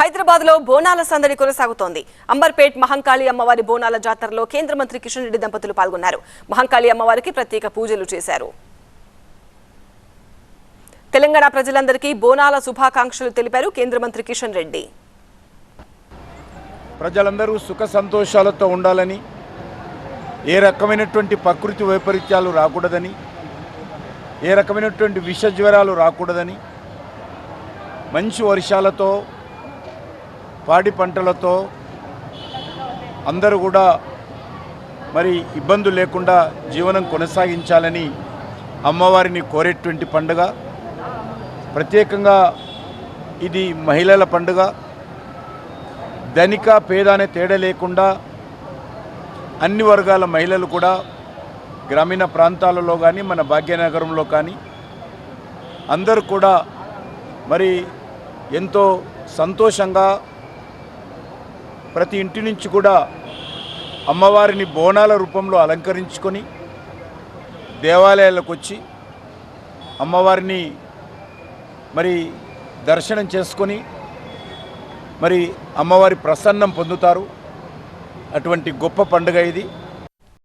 హైదరాబాద్లో బోనాల సందడి కొనసాగుతోంది. అంబర్పేట్ మహంకాళి అమ్మవారి బోనాల జాతరలో కేంద్ర మంత్రి కిషన్ రెడ్డి దంపతులు పాల్గొన్నారు. మహంకాళి అమ్మవారికి ప్రత్యేక పూజలు చేశారు. తెలంగాణ ప్రజలందరికీ బోనాల శుభాకాంక్షలు తెలిపారు కేంద్ర మంత్రి కిషన్ రెడ్డి ప్రజలందరూ సుఖ సంతోషాలతో ఉండాలని ఏ రకమైనటువంటి ప్రకృతి వైపరీత్యాలు రాకూడదని ఏ రకమైనటువంటి విష జ్వరాలు రాకూడదని మంచి వర్షాలతో పాడి పంటలతో అందరూ కూడా మరి ఇబ్బందులు లేకుండా జీవనం కొనసాగించాలని అమ్మవారిని కోరేటువంటి పండుగ. ప్రత్యేకంగా ఇది మహిళల పండుగ. ధనిక పేద అనే తేడా లేకుండా అన్ని వర్గాల మహిళలు కూడా గ్రామీణ ప్రాంతాలలో కానీ మన భాగ్యనగరంలో కానీ అందరూ కూడా మరి ఎంతో సంతోషంగా ప్రతి ఇంటి నుంచి కూడా అమ్మవారిని బోనాల రూపంలో అలంకరించుకొని దేవాలయాలకు వచ్చి అమ్మవారిని మరి దర్శనం చేసుకొని మరి అమ్మవారి ప్రసన్నం పొందుతారు. అటువంటి గొప్ప పండుగ ఇది.